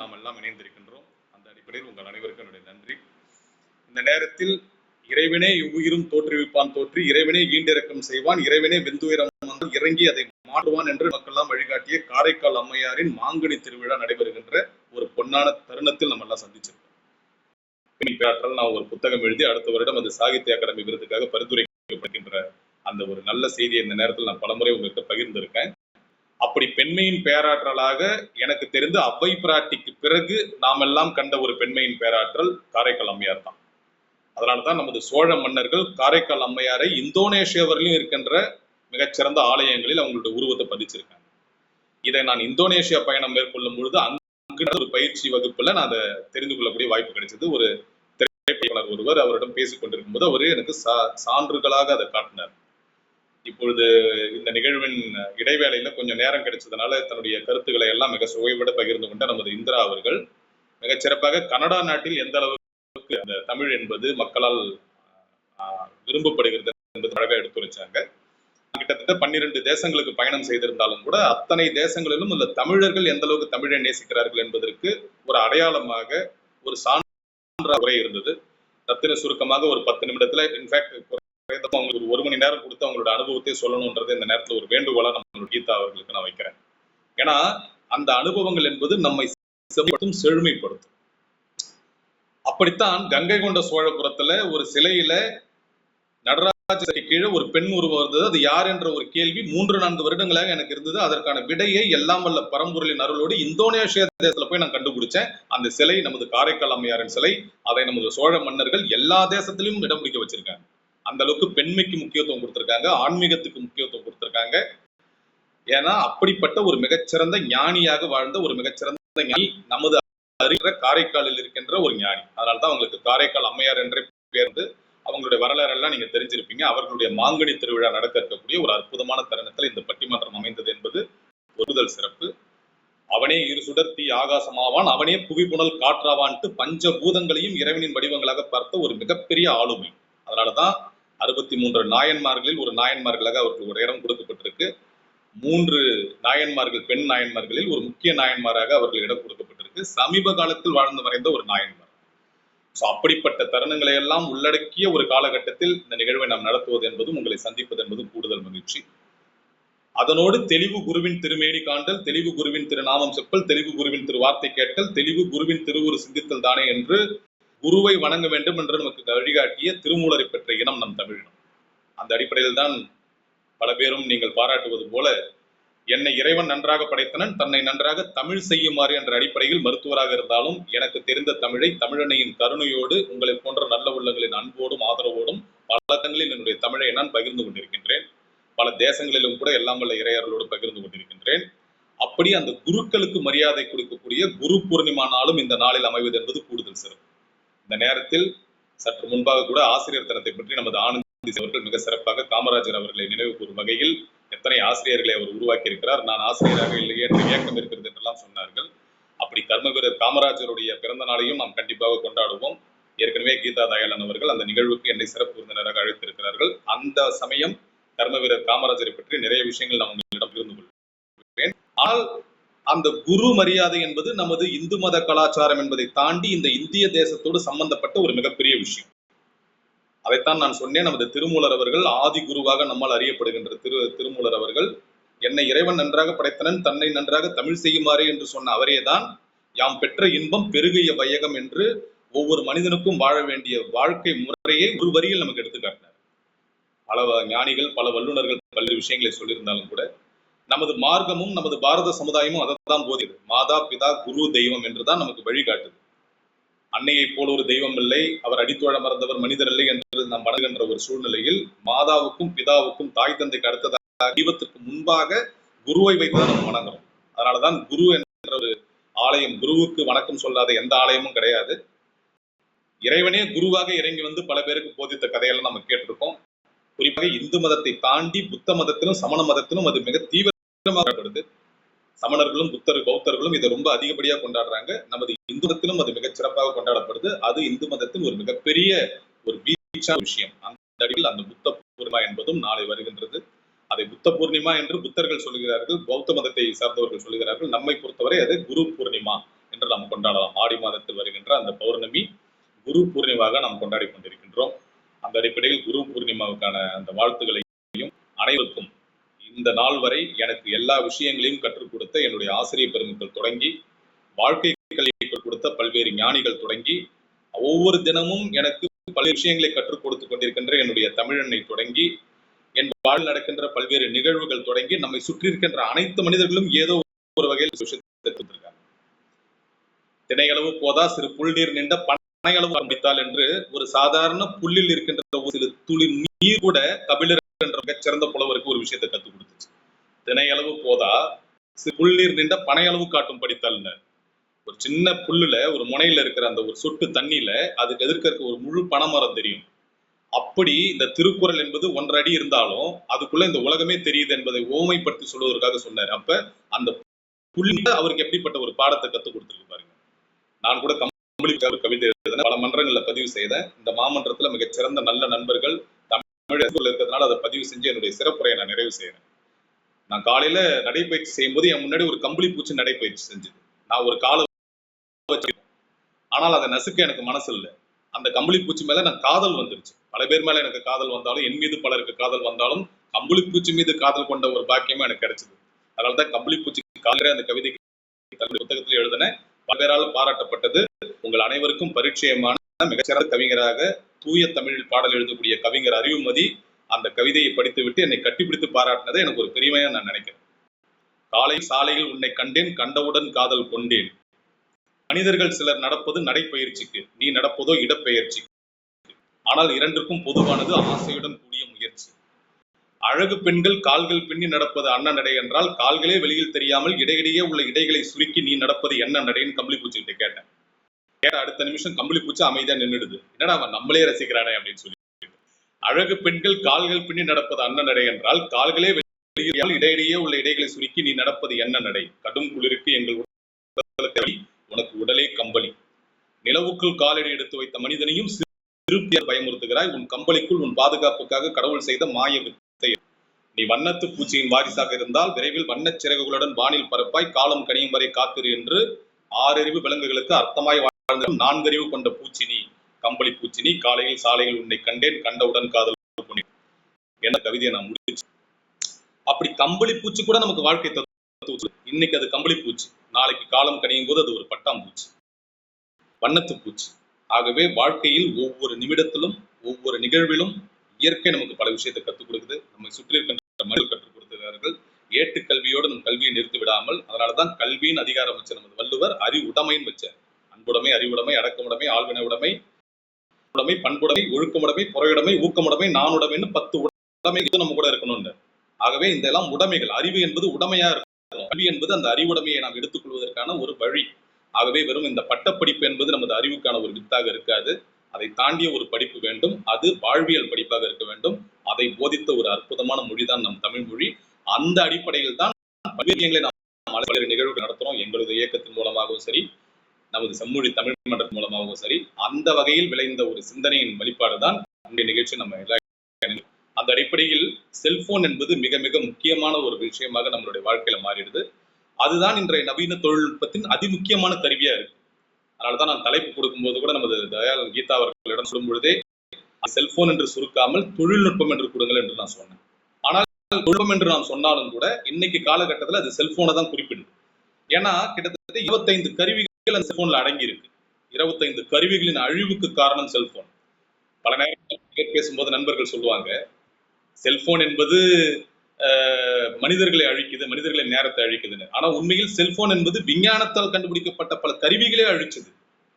நாம் எல்லாம் இணைந்திருக்கின்றோம். அந்த அடிப்படையில் உங்கள் அனைவருக்கும் என்னுடைய நன்றி. இந்த நேரத்தில் இறைவனே உயிரும் தோற்றுவிப்பான் தோற்றி இறைவனே ஈண்டிறக்கம் செய்வான் இறைவனே வெந்துயரம் இறங்கி அதை மாற்றுவான் என்று மக்கள்லாம் வழிகாட்டிய காரைக்கால் அம்மையாரின் மாங்கனி திருவிழா நடைபெறுகின்ற ஒரு பொன்னான தருணத்தில் நம்ம எல்லாம் சந்திச்சிருக்கோம் பேராற்றல் நான் ஒரு புத்தகம் எழுதி அடுத்த வருடம் அது சாகித்ய அகாடமி விருதுக்காக பரிந்துரைக்கப்படுகின்ற அந்த ஒரு நல்ல செய்தியை இந்த நேரத்தில் நான் பலமுறை உங்களுக்கு பகிர்ந்திருக்கேன். அப்படி பெண்மையின் பேராற்றலாக எனக்கு தெரிந்து அவ்வை பிராட்டிக்கு பிறகு நாம் எல்லாம் கண்ட ஒரு பெண்மையின் பேராற்றல் காரைக்கால் அம்மையார் தான். அதனால தான் நமது சோழ மன்னர்கள் காரைக்கால் அம்மையாரை இந்தோனேஷியாவிலும் இருக்கின்ற மிகச்சிறந்த ஆலயங்களில் அவங்களுடைய உருவத்தை பதிச்சிருக்காங்க. இதை நான் இந்தோனேஷியா பயணம் மேற்கொள்ளும் பொழுது அங்கு ஒரு பயிற்சி வகுப்புல நான் அதை தெரிந்து கொள்ளக்கூடிய வாய்ப்பு கிடைச்சது. ஒரு திரைப்படர் ஒருவர் அவரிடம் பேசிக் கொண்டிருக்கும் போது அவர் எனக்கு சா- சான்றுகளாக அதை காட்டினார். இப்பொழுது இந்த நிகழ்வின் இடைவேளையில கொஞ்சம் நேரம் கிடைச்சதுனால தன்னுடைய கருத்துக்களை எல்லாம் மிக சுவைவிட பகிர்ந்து கொண்ட நமது இந்திரா அவர்கள். மிகச் சிறப்பாக கனடா நாட்டில் எந்த அளவுக்கு அந்த தமிழ் என்பது மக்களால் விரும்பப்படுகிறது என்பது அழகாக எடுத்துரைச்சாங்க. கிட்டத்தட்ட பன்னிரண்டு தேசங்களுக்கு பயணம் செய்திருந்தாலும் கூட அத்தனை தேசங்களிலும் உள்ள தமிழர்கள் எந்த அளவுக்கு தமிழை நேசிக்கிறார்கள் என்பதற்கு ஒரு அடையாளமாக ஒரு சான்ற உரை இருந்தது. ரத்தின சுருக்கமாக ஒரு பத்து நிமிடத்துல இன்ஃபேக்ட் அவங்களுக்கு ஒரு ஒரு மணி நேரம் கொடுத்து அவங்களோட அனுபவத்தை சொல்லணுன்றது இந்த நேரத்துல ஒரு வேண்டுகோளா நம்மளோட கீதா அவர்களுக்கு நான் வைக்கிறேன். ஏன்னா அந்த அனுபவங்கள் என்பது நம்மை செம்படுத்தும் செழுமைப்படுத்தும். அப்படித்தான் கங்கை கொண்ட சோழபுரத்துல ஒரு சிலையில நடராஜ கீழே ஒரு பெண் உருவம் இருந்தது. அது யார் என்ற ஒரு கேள்வி மூன்று நான்கு வருடங்களாக எனக்கு இருந்தது. அதற்கான விடையை எல்லாம் வல்ல பரம்பொருளின் அருளோடு இந்தோனேஷிய தேசத்துல போய் நான் கண்டுபிடிச்சேன். அந்த சிலை நமது காரைக்கால் அம்மையாரின் சிலை. அதை நமது சோழ மன்னர்கள் எல்லா தேசத்திலும் இடம் பிடிக்க வச்சிருக்காங்க. அந்த அளவுக்கு பெண்மைக்கு முக்கியத்துவம் கொடுத்துருக்காங்க ஆன்மீகத்துக்கு முக்கியத்துவம் கொடுத்துருக்காங்க. ஏன்னா அப்படிப்பட்ட ஒரு மிகச்சிறந்த ஞானியாக வாழ்ந்த ஒரு மிகச்சிறந்த ஞானி நமது அறிகிற காரைக்காலில் இருக்கின்ற ஒரு ஞானி. அதனால்தான் அவங்களுக்கு காரைக்கால் அம்மையார் என்றே பேர்ந்து அவங்களுடைய வரலாறு எல்லாம் நீங்க தெரிஞ்சிருப்பீங்க. அவர்களுடைய மாங்கனி திருவிழா நடக்க இருக்கக்கூடிய ஒரு அற்புதமான தருணத்தில் இந்த பட்டிமன்றம் அமைந்தது என்பது ஒருதல் சிறப்பு. அவனே இரு சுடர்த்தி ஆகாசமாவான் அவனே புவி புனல் காற்றாவான்ட்டு பஞ்ச பூதங்களையும் இறைவனின் வடிவங்களாக பார்த்த ஒரு மிகப்பெரிய ஆளுமை. அதனாலதான் இருபத்தி மூன்று நாயன்மார்களில் ஒரு நாயன்மார்களாக அவர்களுக்கு ஒரு இடம் கொடுக்கப்பட்டிருக்கு. மூன்று நாயன்மார்கள் பெண் நாயன்மார்களில் ஒரு முக்கிய நாயன்மாராக அவர்கள் இடம் கொடுக்கப்பட்டிருக்கு. சமீப காலத்தில் வாழ்ந்து மறைந்த ஒரு நாயன்மார். ஸோ அப்படிப்பட்ட தருணங்களை எல்லாம் உள்ளடக்கிய ஒரு காலகட்டத்தில் இந்த நிகழ்வை நாம் நடத்துவது என்பதும் உங்களை சந்திப்பது என்பதும் கூடுதல் மகிழ்ச்சி. அதனோடு தெளிவு குருவின் திருமேனி காண்டல் தெளிவு குருவின் திருநாமம் செப்பல் தெளிவு குருவின் திருவார்த்தை கேட்டல் தெளிவு குருவின் திருவுரு சிந்தித்தல் தானே என்று குருவை வணங்க வேண்டும் என்று நமக்கு வழிகாட்டிய திருமூலரை பெற்ற இனம் நம் தமிழினம். அந்த அடிப்படையில் தான் பல பேரும் நீங்கள் பாராட்டுவது போல என்னை இறைவன் நன்றாக படைத்தனன் தன்னை நன்றாக தமிழ் செய்யுமாறு என்ற அடிப்படையில் மருத்துவராக இருந்தாலும் எனக்கு தெரிந்த தமிழை தமிழனையின் கருணையோடு உங்களை போன்ற நல்ல உள்ளங்களின் அன்போடும் ஆதரவோடும் பல தங்களில் என்னுடைய தமிழை நான் பகிர்ந்து கொண்டிருக்கின்றேன். பல தேசங்களிலும் கூட எல்லாம் வல்ல இறையர்களோடு பகிர்ந்து கொண்டிருக்கின்றேன். அப்படி அந்த குருக்களுக்கு மரியாதை கொடுக்கக்கூடிய குரு பூர்ணிமா நாளும் இந்த நாளில் அமைவது என்பது கூடுதல் சிறப்பு. இந்த நேரத்தில் சற்று முன்பாக கூட ஆசிரியர் தனத்தை பற்றி நமது ஆனந்த அவர்கள் மிக சிறப்பாக காமராஜர் அவர்களை நினைவு கூறும் வகையில் எத்தனை ஆசிரியர்களை அவர் உருவாக்கி இருக்கிறார் நான் ஆசிரியராக இல்லையே என்ற இயக்கம் இருக்கிறது என்றெல்லாம் சொன்னார்கள். அப்படி கர்மவீரர் காமராஜருடைய பிறந்த நாளையும் நாம் கண்டிப்பாக கொண்டாடுவோம். ஏற்கனவே கீதா தயாளன் அவர்கள் அந்த நிகழ்வுக்கு என்னை சிறப்பு விருந்தினராக அழைத்திருக்கிறார்கள். அந்த சமயம் கர்மவீரர் காமராஜரை பற்றி நிறைய விஷயங்கள் நான் உங்களிடம் இருந்து கொள்கிறேன். ஆனால் அந்த குரு மரியாதை என்பது நமது இந்து மத கலாச்சாரம் என்பதை தாண்டி இந்த இந்திய தேசத்தோடு சம்பந்தப்பட்ட ஒரு மிகப்பெரிய விஷயம். அதைத்தான் நான் சொன்னேன் நமது திருமூலர் அவர்கள் ஆதி குருவாக நம்மால் அறியப்படுகின்ற திரு திருமூலர் அவர்கள். என்னை இறைவன் நன்றாக படைத்தனன் தன்னை நன்றாக தமிழ் செய்யுமாறு என்று சொன்ன அவரேதான் யாம் பெற்ற இன்பம் பெருகிய வையகம் என்று ஒவ்வொரு மனிதனுக்கும் வாழ வேண்டிய வாழ்க்கை முறையை ஒரு வரியில் நமக்கு எடுத்துக்காட்டினார் பல ஞானிகள் பல வல்லுநர்கள் பல்வேறு விஷயங்களை சொல்லியிருந்தாலும் கூட நமது மார்க்கமும் நமது பாரத சமுதாயமும் அதை தான் போதியது மாதா பிதா குரு தெய்வம் என்றுதான் நமக்கு வழிகாட்டுது. அன்னையைப் போல ஒரு தெய்வம் இல்லை. அவர் அடித்தோழ மறந்தவர் மனிதர் இல்லை என்று நாம் வணங்குகின்ற ஒரு சூழ்நிலையில் மாதாவுக்கும் பிதாவுக்கும் தாய் தந்தைக்கு அடுத்ததாக தெய்வத்திற்கு முன்பாக குருவை வைத்துதான் நம்ம வணங்குறோம். அதனாலதான் குரு என்ற ஒரு ஆலயம் குருவுக்கு வணக்கம் சொல்லாத எந்த ஆலயமும் கிடையாது. இறைவனே குருவாக இறங்கி வந்து பல பேருக்கு போதித்த கதையெல்லாம் நம்ம கேட்டிருக்கோம். குறிப்பாக இந்து மதத்தை தாண்டி புத்த மதத்திலும் சமண மதத்திலும் அது மிக தீவிரமாக சமணர்களும் புத்தர் பௌத்தர்களும் இதை ரொம்ப அதிகப்படியா கொண்டாடுறாங்க. நமது இந்து மதத்திலும் அது மிகச் சிறப்பாக கொண்டாடப்படுது. அது இந்து மதத்தின் ஒரு மிகப்பெரிய ஒரு பீச்சான விஷயம். அந்த அடியில் அந்த புத்த பூர்ணிமா என்பதும் நாளை வருகின்றது. அதை புத்த பூர்ணிமா என்று புத்தர்கள் சொல்லுகிறார்கள் பௌத்த மதத்தை சார்ந்தவர்கள் சொல்கிறார்கள் நம்மை பொறுத்தவரை அது குரு பூர்ணிமா என்று நாம் கொண்டாடலாம். ஆடி மாதத்தில் வருகின்ற அந்த பௌர்ணமி குரு பூர்ணிமாக நாம் கொண்டாடி கொண்டிருக்கின்றோம். அந்த அடிப்படையில் குரு பூர்ணிமாவுக்கான அந்த வாழ்த்துக்களையும் அனைவருக்கும் இந்த நாள் வரை எனக்கு எல்லா விஷயங்களையும் கற்றுக் கொடுத்த என்னுடைய ஆசிரிய பெருமக்கள் தொடங்கி வாழ்க்கை கல்வியை கொடுத்த பல்வேறு ஞானிகள் தொடங்கி ஒவ்வொரு தினமும் எனக்கு பல விஷயங்களை கற்றுக் கொடுத்து கொண்டிருக்கின்ற என்னுடைய தமிழனை தொடங்கி என் வாழ் நடக்கின்ற பல்வேறு நிகழ்வுகள் தொடங்கி நம்மை சுற்றி இருக்கின்ற அனைத்து மனிதர்களும் ஏதோ ஒரு வகையில் விஷயத்தை திணையளவு போதா சிறு புல்நீர் நின்ற பனையளவு ஆரம்பித்தால் என்று ஒரு சாதாரண புல்லில் இருக்கின்ற ஒரு சிறு துளி நீர் கூட கபிலர் என்ற மிகச்சிறந்த புலவருக்கு ஒரு விஷயத்தை கற்றுக் கொடுத்துச்சு. தினையளவு போதா சிறு புல்நீர் நின்ற பனையளவு காட்டும் படித்தால்னு. ஒரு சின்ன புல்லுல ஒரு முனையில இருக்கிற அந்த ஒரு சொட்டு தண்ணியில அதுக்கு எதிர்க்க இருக்க ஒரு முழு பனைமரம் தெரியும். அப்படி இந்த திருக்குறள் என்பது ஒன்றரை அடி இருந்தாலும் அதுக்குள்ள இந்த உலகமே தெரியுது என்பதை ஓமைப்படுத்தி சொல்வதற்காக சொன்னார். அப்ப அந்த புல்லு அவருக்கு எப்படிப்பட்ட ஒரு பாடத்தை கத்துக் கொடுத்துருக்கு பாருங்க. நான் கூட கம்பளி கவிதை எழுதினேன் பல மன்றங்களில் பதிவு செய்த இந்த மாமன்றத்துல மிகச்சிறந்த நல்ல நண்பர்கள் பதிவு செஞ்சு என்னுடைய சிறப்புரையை நான் நிறைவு செய்கிறேன் நான் காலையில நடைப்பயிற்சி செய்யும்போது என் முன்னாடி ஒரு கம்பளி பூச்சி நடைப்பயிற்சி செஞ்சது. நான் ஒரு காலை ஆனால் அதை நசுக்க எனக்கு மனசு இல்லை. அந்த கம்பளி பூச்சி மேல நான் காதல் வந்துருச்சு. பல பேர் மேல எனக்கு காதல் வந்தாலும் என் மீது பலருக்கு காதல் வந்தாலும் கம்பளி பூச்சி மீது காதல் கொண்ட ஒரு பாக்கியமா எனக்கு கிடைச்சது. அதனாலதான் கம்பளி பூச்சி காலரே அந்த கவிதை தன்னுடைய புத்தகத்தில் எழுதின பல்வேறால பாராட்டப்பட்டது. உங்கள் அனைவருக்கும் பரிச்சயமான மிகச்சிறந்த கவிஞராக தூய தமிழில் பாடல் எழுதக்கூடிய கவிஞர் அறிவுமதி அந்த கவிதையை படித்துவிட்டு என்னை கட்டிப்பிடித்து பாராட்டினதை எனக்கு ஒரு பெருமையா நான் நினைக்கிறேன். காலை சாலையில் உன்னை கண்டேன் கண்டவுடன் காதல் கொண்டேன். மனிதர்கள் சிலர் நடப்பது நடைப்பயிற்சிக்கு நீ நடப்பதோ இடப்பெயர்ச்சி ஆனால் இரண்டிற்கும் பொதுவானது ஆசையுடன் கூடிய முயற்சி. அழகு பெண்கள் கால்கள் பின்னி நடப்பது அண்ணன் நடை என்றால் கால்களே வெளியில் தெரியாமல் இடையிடையே உள்ள இடைகளை சுருக்கி நீ நடப்பது என்ன நடைன்னு கம்பளி பூச்சிக்கிட்ட கேட்டேன். கேட்ட அடுத்த நிமிஷம் கம்பளி பூச்சி அமைதியா நின்னுடுது. என்னடா அவன் நம்மளே ரசிக்கிறானே அப்படின்னு சொல்லி. அழகு பெண்கள் கால்கள் பின்னி நடப்பது அன்ன நடை என்றால் கால்களே இடையிடையே உள்ள இடைகளை சுருக்கி நீ நடப்பது என்ன நடை? கடும் குளிருக்கு எங்கள் உனக்கு உடலே கம்பளி. நிலவுக்குள் காலடி எடுத்து வைத்த மனிதனையும் திருப்தியால் பயமுறுத்துகிறாய். உன் கம்பளிக்குள் உன் பாதுகாப்புக்காக கடவுள் செய்த மாய வித்தை நீ வண்ணத்து பூச்சியின் வாரிசாக இருந்தால் விரைவில் வண்ணச் சிறகுகளுடன் வானில் பரப்பாய். காலம் கனியும் வரை காத்திரு என்று ஆறறிவு விலங்குகளுக்கு அர்த்தமாய் வாழ்ந்த நான்கறிவு கொண்ட பூச்சி நீ கம்பளி பூச்சி நீ காலையில் சாலையில் உன்னை கண்டேன் கண்டவுடன் காதல் கொண்டேன். என்ற கவிதையை நான் முடிச்சு அப்படி கம்பளி பூச்சி கூட நமக்கு வாழ்க்கை தத்துவம் இன்னைக்கு அது கம்பளி பூச்சி. நாளைக்கு காலம் கணியும் போது அது ஒரு பட்டாம்பூச்சி. வண்ணத்து பூச்சி. ஆகவே வாழ்க்கையில் ஒவ்வொரு நிமிடத்திலும் ஒவ்வொரு நிகழ்விலும் இயற்கை நமக்கு பல விஷயத்தை கற்றுக் கொடுக்குது. நம்மை சுற்றி இருக்கின்ற மனிதர்கள் கற்றுக் கொடுக்கிறார்கள் ஏட்டு கல்வியோடு நம் கல்வியை நிறுத்தி விடாமல் அதனாலதான் கல்வியின் அதிகாரம் வச்ச நமது வள்ளுவர் அறிவுடைமைன்னு வச்சார். அன்புடைமை அறிவுடைமை அடக்கமுடைமை ஆழ்வினை உடைமை உடைமை பண்புடைமை ஒழுக்கமுடைமை புறையுடமை ஊக்கமுடைமை நானுடைமைன்னு பத்து உடைமை இது நம்ம கூட இருக்கணும்னு. ஆகவே இந்த எல்லாம் உடைமைகள். அறிவு என்பது உடமையா இருக்கும் கல்வி என்பது அந்த அறிவுடைமையை நாம் எடுத்துக்கொள்வதற்கான ஒரு வழி. ஆகவே வெறும் இந்த பட்டப்படிப்பு என்பது நமது அறிவுக்கான ஒரு வித்தாக இருக்காது. அதை தாண்டிய ஒரு படிப்பு வேண்டும். அது வாழ்வியல் படிப்பாக இருக்க வேண்டும். அதை போதித்த ஒரு அற்புதமான மொழிதான் நம் தமிழ் மொழி. அந்த அடிப்படையில் தான் பல்வேறு நாம் பல்வேறு நிகழ்வுகள் நடத்துறோம். எங்களது இயக்கத்தின் மூலமாகவும் சரி நமது செம்மொழி தமிழ் மன்றம் மூலமாகவும் சரி அந்த வகையில் விளைந்த ஒரு சிந்தனையின் வெளிப்பாடு தான் இந்த நிகழ்ச்சி நம்ம எல்லா அந்த அடிப்படையில் செல்போன் என்பது மிக மிக முக்கியமான ஒரு விஷயமாக நம்மளுடைய வாழ்க்கையில மாறிடுது. அதுதான் இன்றைய நவீன தொழில்நுட்பத்தின் அதிமுக்கியமான கருவியா இருக்கு. அதனாலதான் நான் தலைப்பு கொடுக்கும்போது கூட நமது தயால் கீதா அவர்களிடம் சொல்லும் பொழுதே செல்போன் என்று சுருக்காமல் தொழில்நுட்பம் என்று கொடுங்கள் என்று நான் சொன்னேன். ஆனால் தொழில்நுட்பம் என்று நான் சொன்னாலும் கூட இன்னைக்கு காலகட்டத்தில் அது செல்போனை தான் குறிப்பிடுது. ஏன்னா கிட்டத்தட்ட இருபத்தைந்து கருவிகள் அந்த செல்போன்ல அடங்கி இருக்கு இருபத்தைந்து கருவிகளின் அழிவுக்கு காரணம் செல்போன் பல நேரங்கள் பேசும்போது நண்பர்கள் சொல்லுவாங்க செல்போன் என்பது மனிதர்களை அழிக்குது மனிதர்களை நேரத்தை அழிக்குதுன்னு. ஆனா உண்மையில் செல்போன் என்பது விஞ்ஞானத்தால் கண்டுபிடிக்கப்பட்ட பல கருவிகளே அழிச்சது.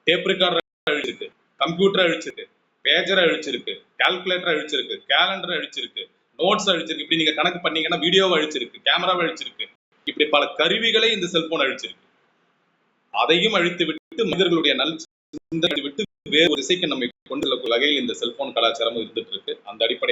டேப் ரெக்கார்டர் அழிச்சிருக்கு கம்ப்யூட்டர் அழிச்சிருக்கு பேஜர் அழிச்சிருக்கு கால்குலேட்டர் அழிச்சிருக்கு கேலண்டர் அழிச்சிருக்கு நோட்ஸ் அழிச்சிருக்கு. இப்படி நீங்க கணக்கு பண்ணீங்கன்னா வீடியோவை அழிச்சிருக்கு கேமராவை அழிச்சிருக்கு. இப்படி பல கருவிகளை இந்த செல்போன் அழிச்சிருக்கு. அதையும் அழித்து விட்டு மனிதர்களுடைய நல் சிந்தனை விட்டு வேறு ஒரு இசைக்கு நம்மை கொண்டு வகையில் இந்த செல்போன் கலாச்சாரம் இருந்துட்டு இருக்கு. அந்த அடிப்படை